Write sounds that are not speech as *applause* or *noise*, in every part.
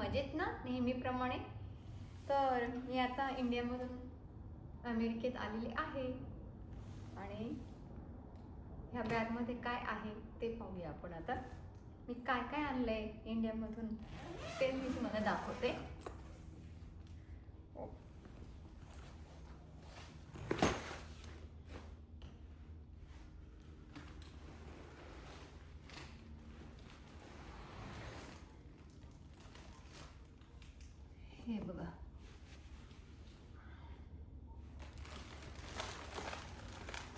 मजेत ना नेहमीप्रमाणे? तर मी आता इंडियामधून अमेरिकेत आलेले आहे. आणि ह्या बॅगमध्ये काय आहे ते पाहूया आपण आता. मी काय काय आणलं आहे इंडियामधून ते मी तुम्हाला दाखवते हो. हे बघा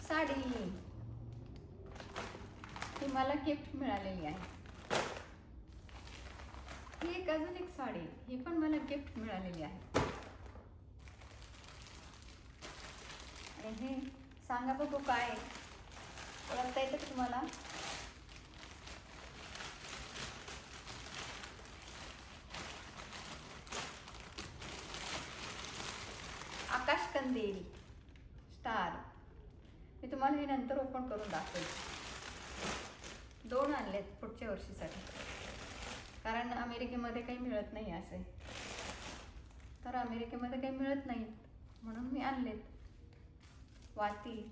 साडी ही मला गिफ्ट मिळालेली आहे. ही एक अजून एक साडी ही पण मला गिफ्ट मिळालेली आहे. आणि हे सांगा बघू काय ओळखता येतं तुम्हाला? आकाश कंदील स्टार. मी तुम्हाला हे नंतर ओपन करून दाखवेल वर्षीसाठी. कारण अमेरिकेमध्ये काही मिळत नाही असे. तर अमेरिकेमध्ये काही मिळत नाहीत म्हणून मी आणलेत. वाती.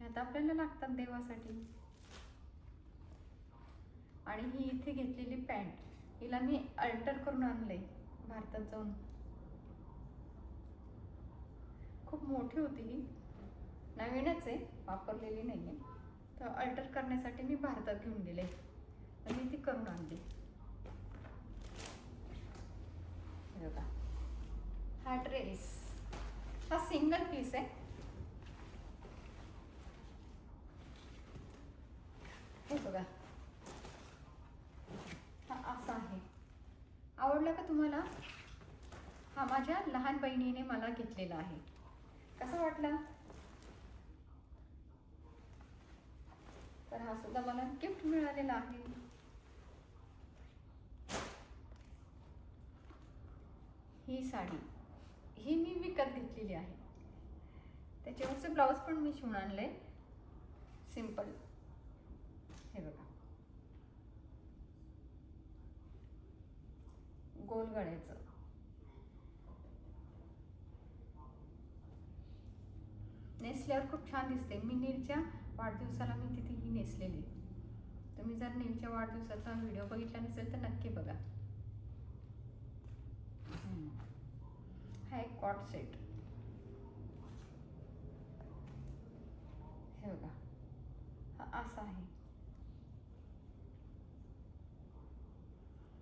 आता आपल्याला लागतात देवासाठी. आणि ही इथे घेतलेली पॅन्ट हिला मी अल्टर करून आणले भारतात जाऊन. खूप मोठी होती ही. नवीनच आहे वापरलेली नाही आहे तर अल्टर करण्यासाठी मी भारतात घेऊन गेले. तर मी ती करून आणली बघा. हा ड्रेस हा सिंगल पीस आहे. हे बघा. हा असा आहे. आवडला का तुम्हाला? हा माझ्या लहान बहिणीने मला घेतलेला आहे. कसा वाटला? तर हा सुद्धा मला गिफ्ट मिळालेला आहे. ही साडी ही मी विकत घेतलेली आहे. त्याच्यावरचं ब्लाऊज पण मी शिवून आणलं. आहे सिंपल हे बघा. गोल गळ्याचं. नेसल्यावर खूप छान दिसते. मी नीलच्या वाढदिवसाला मी तिथे ही नेसलेली. तुम्ही जर नीलच्या वाढदिवसाचा व्हिडिओ बघितला नसेल तर नक्की बघा. हा एक कॉट सेट हे बघा हा असा आहे.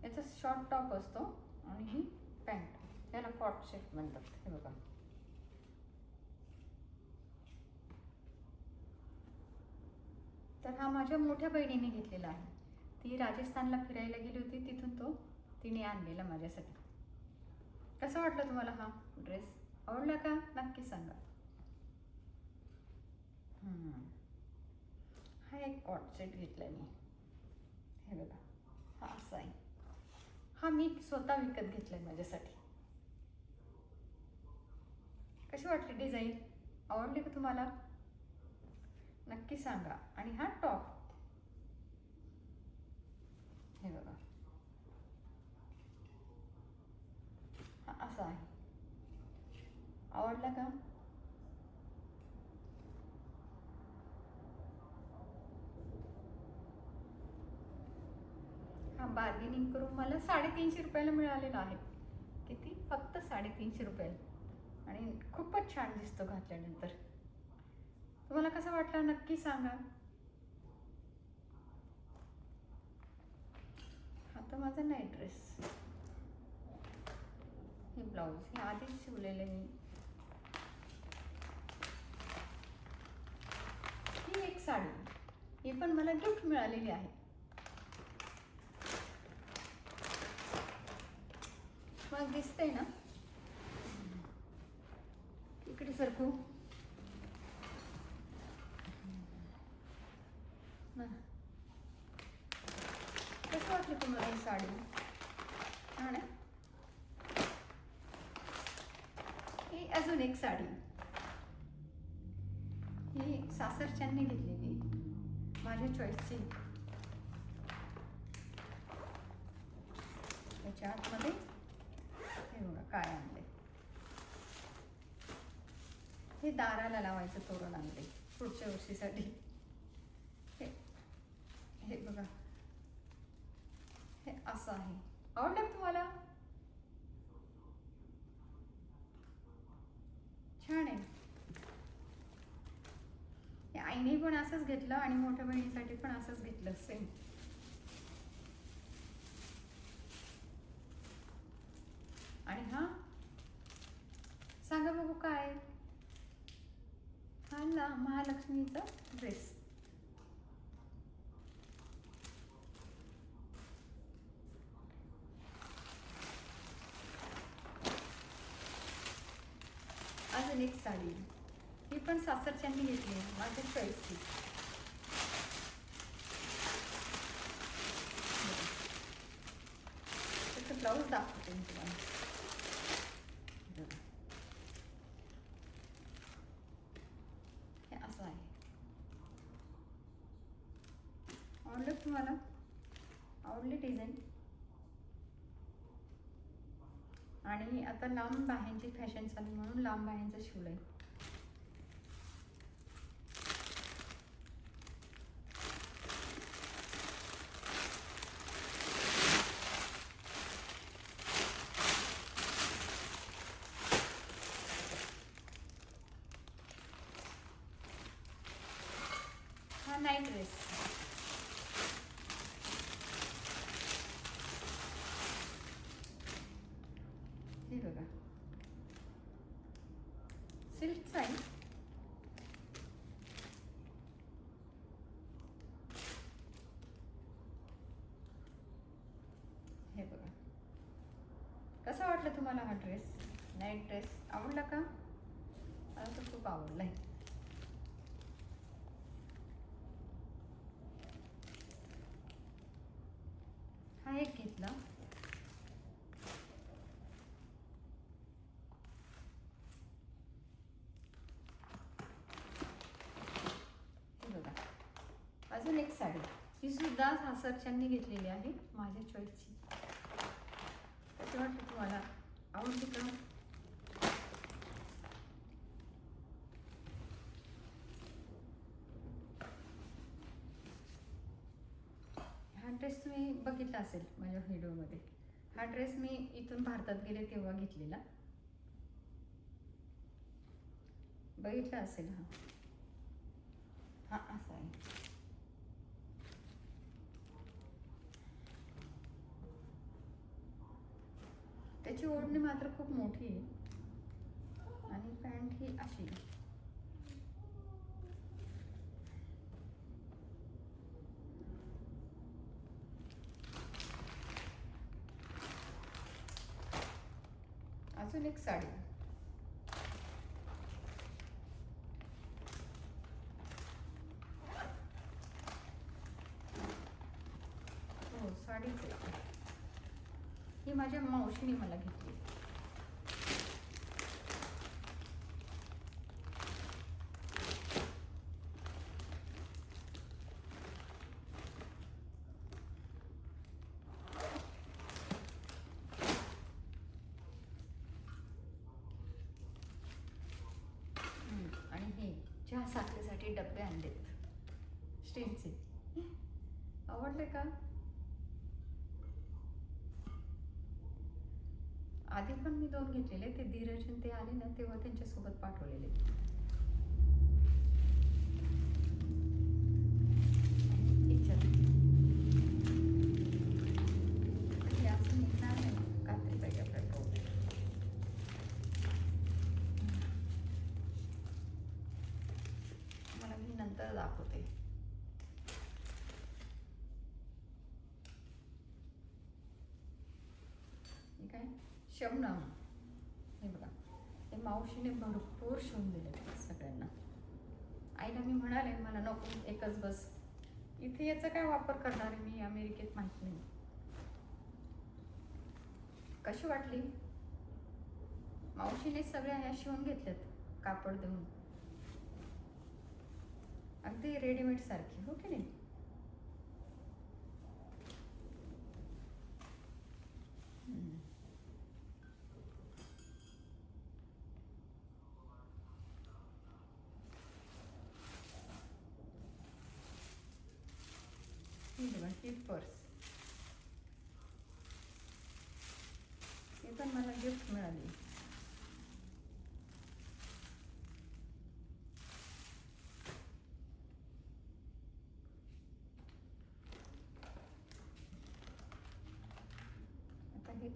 याचा शॉर्ट टॉप असतो आणि ही पॅन्ट त्याला कॉट सेट म्हणतात हे बघा. तर हा माझ्या मोठ्या बहिणीने घेतलेला आहे. ती राजस्थानला फिरायला गेली होती तिथून तो तिने आणलेला माझ्यासाठी. कसं वाटलं तुम्हाला हा ड्रेस? आवडला का? नक्की सांगा. हा एक कॉट सेट घेतला मी. हे बघा. हा असा आहे. हा मी स्वतः विकत घेतलाय माझ्यासाठी. कशी वाटली डिझाईन? आवडली का तुम्हाला? नक्की सांगा. आणि हा टॉप हे बघा हा असा आहे. आवडला का? हा बार्गेनिंग करून मला साडेतीनशे रुपयाला मिळालेला आहे. किती? फक्त साडेतीनशे रुपयाला आणि खूपच छान दिसतो घातल्यानंतर. तुम्हाला कसं वाटलं नक्की सांगा. हा तर माझा नाही ड्रेस ब्लाऊज हे आधीच शिवलेले मी. ही एक साडी. ही पण मला गिफ्ट मिळालेली आहे. मग दिसतंय ना? इकडे सरकू. माझी चॉईसची त्याच्या आतमध्ये हे बघा काय आणले हे दाराला लावायचं तोरण आणले पुढच्या वर्षीसाठी. हे हे बघा. हे असं आहे. आवडलं तुम्हाला? छान आहे. आईने पण असंच घेतलं आणि मोठ्या बहिणीसाठी पण असंच घेतलं सेम आणि हा? सांगा बघू काय हा ना महालक्ष्मीचा ड्रेस अजून एक साडी ही पण सासरच्यांनी घेतली आहे. माझ्या चॉईसची त्याचं ब्लाऊज दाखवते मी तुम्हाला. हे असं आहे. आवडलं तुम्हाला? आवडली डिझाईन आणि आता लांब बाह्यांची फॅशन चालू म्हणून लांब बाह्यांचं शिवलं आहे नाईट ड्रेस हे बघा सिल्कचा आहे हे बघा कसा वाटला तुम्हाला हा ड्रेस नाईट ड्रेस आवडला का मला तर खूप आहे हा एक घेतला. बघा. अजून एक साडी. ही सुद्धा सासरच्यांनी घेतलेली आहे माझ्या चॉईसची कशी वाटतं तुम्हाला आवडते का हा ड्रेस तुम्ही बघितला असेल माझ्या व्हिडिओमध्ये. हा ड्रेस मी इथून भारतात गेले तेव्हा घेतलेला. बघितला असेल हा. हा असा आहे. त्याची ओढणी मात्र खूप मोठी आहे. आणि पॅन्ट ही अशी आहे. अजून एक साडी. हो साडीच ही माझ्या मावशीने मला घेतली हम्म, आणि हे चहा साखरेसाठी डबे आणलेत. स्टीलचे. आवडले का? आधी पण मी दोन घेतलेले ते धीरज आणि ते आले ना तेव्हा त्यांच्यासोबत पाठवलेले. काय शबनम. हे बघा. हे मावशीने भरपूर शिवून दिले सगळ्यांना. आईला मी म्हणाले मला नको एकच बस. इथे याचा काय वापर करणार आहे मी? अमेरिकेत माहीत नाही. कशी वाटली? मावशीने सगळ्या ह्या शिवून घेतल्यात कापड देऊन. अगदी रेडीमेड सारखी हो की नाही? hmm. पर्स ही पण मला गिफ्ट मिळाली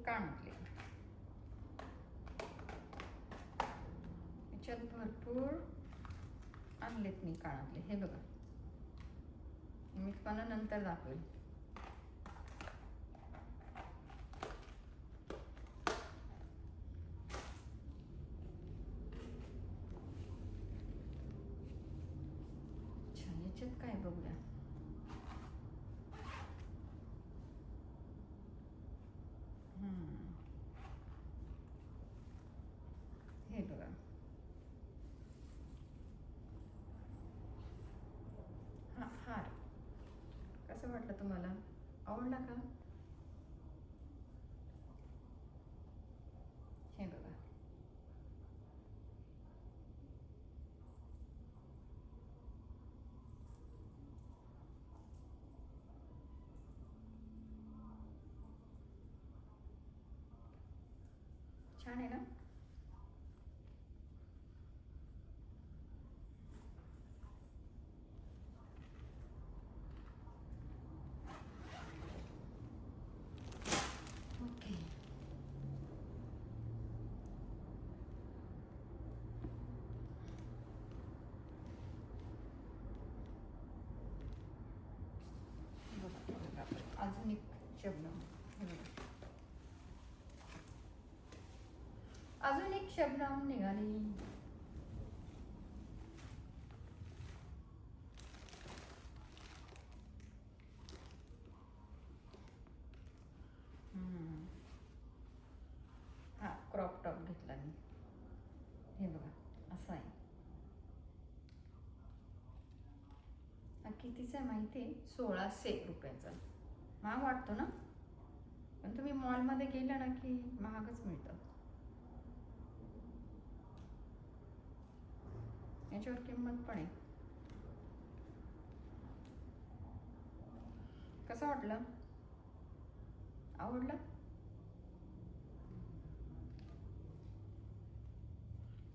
आता म्हटले याच्यात भरपूर आणलेत मी काळातले. हे बघा. मी तुम्हाला नंतर दाखवेल. छान याच्यात काय बघूया हम्म. हे बघा हा हार कसं वाटलं तुम्हाला? आवडला का? हे बघा. छान आहे ना ओके बघा, बघा, बघा. अजून शब्द. अजून एक शबनम निघाली. हा क्रॉप टॉप घेतला मी. हे बघा असं आहे. कितीचा आहे माहिती आहे सोळाशे रुपयाचा. महाग वाटतो ना? पण तुम्ही मॉलमध्ये गेला ना की महागच मिळतं. याच्यावर किंमत पण आहे. कसं वाटलं? आवडलं?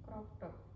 Crop top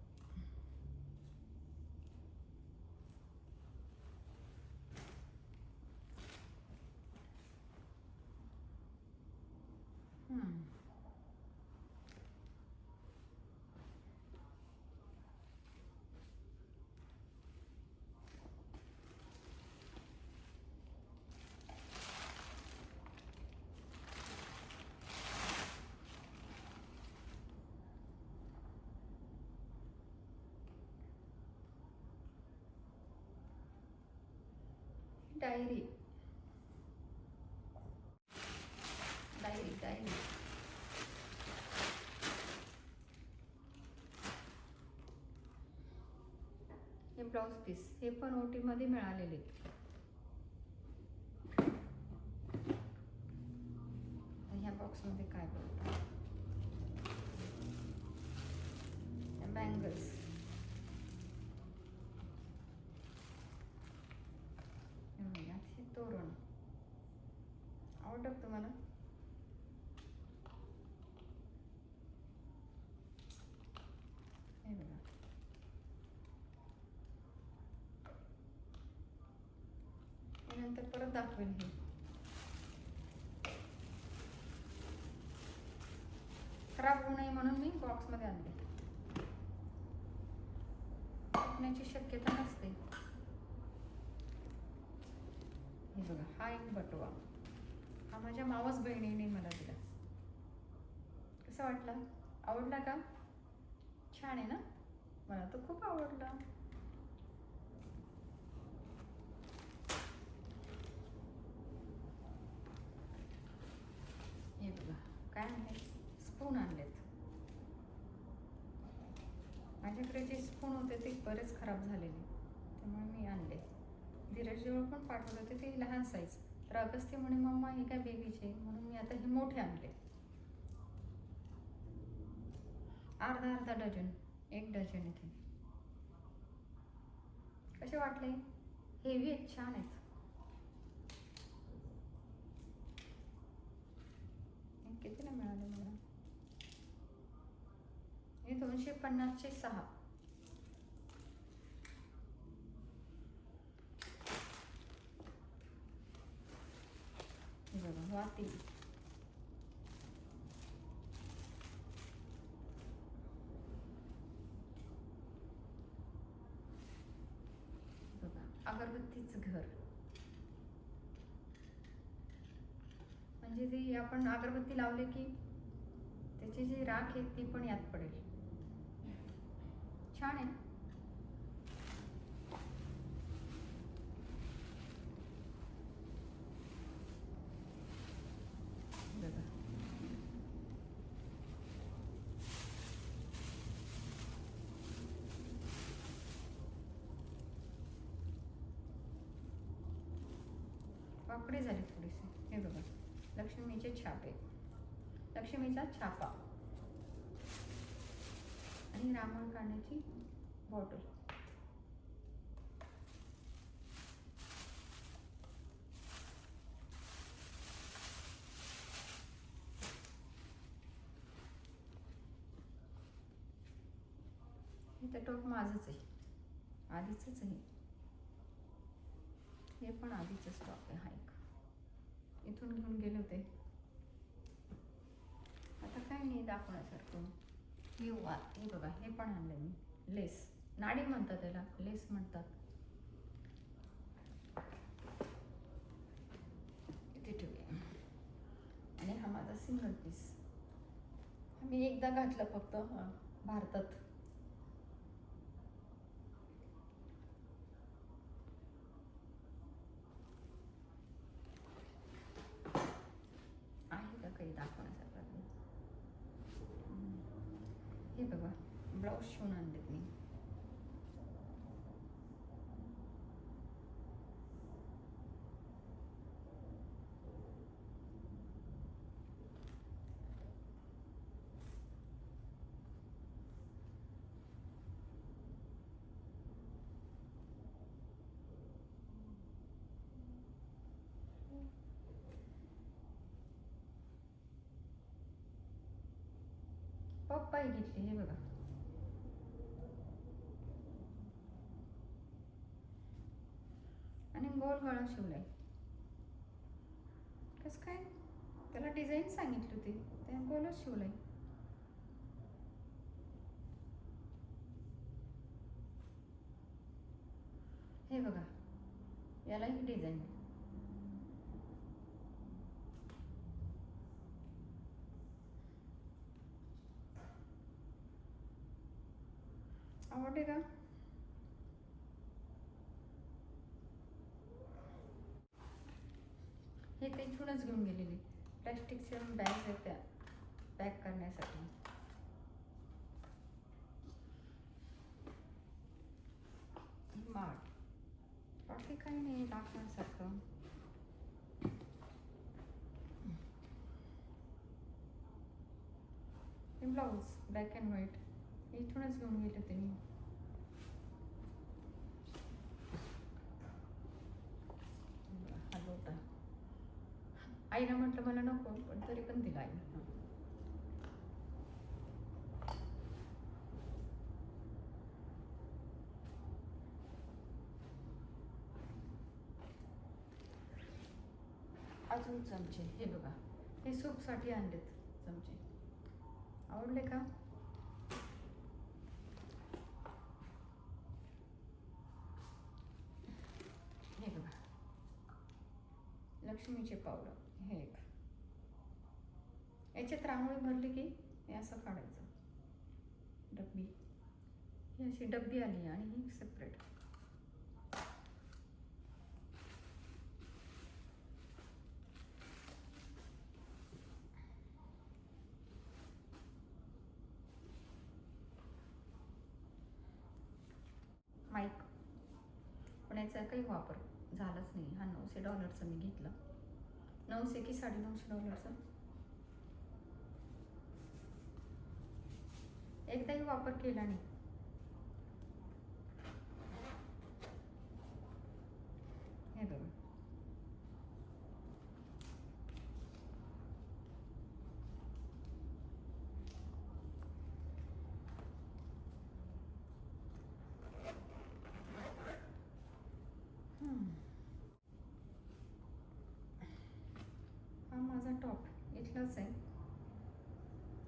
diary. Diary diary. हे ब्लाऊज पीस हे पण ओटीमध्ये मिळालेले. ह्या बॉक्समध्ये काय बोलतो तोरण. आवडतं तुम्हाला? हे बघा. नंतर परत दाखवेल हे. खराब होऊ नये म्हणून मी बॉक्समध्ये आणले शक्यता नसते हे बघा हा एक बटवा. हा माझ्या मावस बहिणीने मला दिला. कसा वाटला? आवडला का? छान आहे ना? मला तो खूप आवडला. हे बघा काय आणले स्पून आणलेत. माझ्याकडे जे स्पून होते ते बरेच खराब झालेले त्यामुळे मी आणले. धीरज जेव्हा पण पाठवलं होते ते लहान साईज तर अगस्त्य म्हणे मम्मा हे काय बेबीचे म्हणून मी आता हे मोठे आणले. अर्धा अर्धा डझन एक डझन इथे. कसे वाटले? हेवी आहेत छान आहेत. किती ना मिळाले मला? हे दोनशे पन्नासचे सहा. बघा बघा अगरबत्तीच घर. म्हणजे ते आपण अगरबत्ती लावले की त्याची जी राख आहे ती पण यात पडेल. छान आहे बघा वाकडे झाले थोडेसे. हे बघा. लक्ष्मीचे छापे. लक्ष्मीचा छापा. आणि रामण काढण्याची बॉटल हे तर टोप माझंच आहे. आधीचंच आहे. हे पण आधीचं स्टॉक आहे. हा एक. इथून घेऊन गेले होते. आता काय नाही दाखवण्यासारखं. हे वा हे बघा हे पण आणलं मी. लेस. नाडी म्हणतात त्याला. लेस म्हणतात. इथे ठेवूया. आणि हा माझा सिंगल पीस मी एकदा घातलं फक्त भारतात आहे का काही दाखवण्यासारखं हम्म. हे बघा ब्लाऊज शिवून आणलेत मी पप्पाही घेतली हे बघा. आणि गोल गळा शिवलाय. कस काय? त्याला डिझाईन सांगितली होती. त्या गोलच शिवलाय. हे बघा. याला ही डिझाईन आवडते का हे ते इथूनच घेऊन गेलेली. प्लॅस्टिकच्या बॅग्स आहेत त्या. पॅक करण्यासाठी. माठ बाकी काही नाही दाखवण्यासारखं हे ब्लाऊज ब्लॅक अँड व्हाईट इथूनच घेऊन गेले होते मी हा आईला म्हटलं मला नको पण तरी पण दिला आईनं अजून चमचे हे बघा. हे सूपसाठी आणलेत चमचे. आवडले का हे बघा लक्ष्मीचे पावडर हे एक याच्यात भरली की हे असं काढायचं. डब्बी. ही अशी डब्बी आली आणि ही सेपरेट माईक. पण याचा काही वापर झालाच नाही. हा नऊशे डॉलरचं मी घेतलं. नऊशे की साडेनऊशे डॉलरचं एकदाही वापर केला नाही. हे बघा. माझा टॉप इथलाच आहे.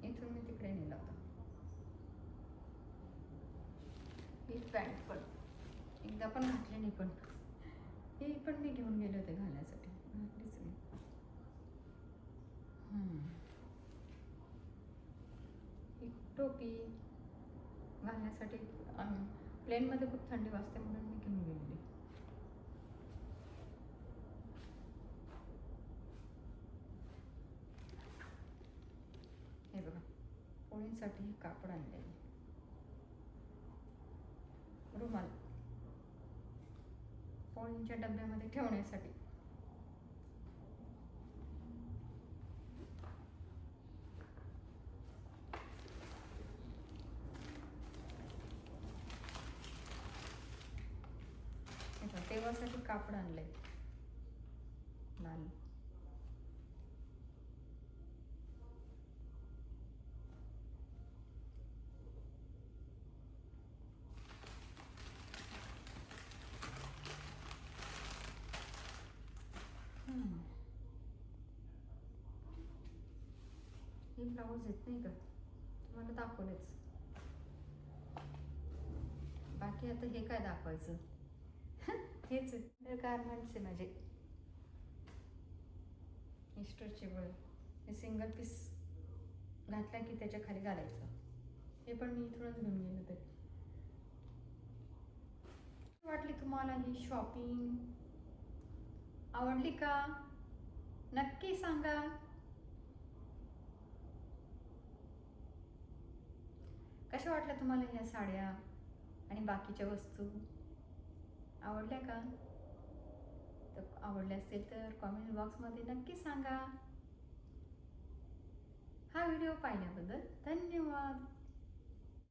इथून मी तिकडे नेला होता. ही पॅन्ट पण. एकदा पण घातली नाही पण. ही पण मी घेऊन गेले होते घालण्यासाठी घातलीच नाही टोपी घालण्यासाठी प्लेनमध्ये खूप थंडी वाजते म्हणून मी घेऊन गेलेली. हे बघा पोळींसाठी हे कापड आणलेलं पोळींच्या डब्यामध्ये ठेवण्यासाठी. हे बघा, तेव्हासाठी कापड आणलंय. हे ब्लाऊज येत नाही का? तुम्हाला दाखवलेच. बाकी आता हे काय दाखवायचं? *laughs* हेच गारमेंट्स आहे माझे. स्ट्रेचेबल हे सिंगल पीस घातला की त्याच्याखाली घालायचं. हे पण मी इथूनच घेऊन गेले तरी वाटली तुम्हाला ही शॉपिंग आवडली का? नक्की सांगा. कशा वाटल्या तुम्हाला ह्या साड्या आणि बाकीच्या वस्तू? आवडल्या का? तर आवडल्या असेल तर कॉमेंट बॉक्समध्ये नक्की सांगा. हा व्हिडिओ पाहिल्याबद्दल धन्यवाद.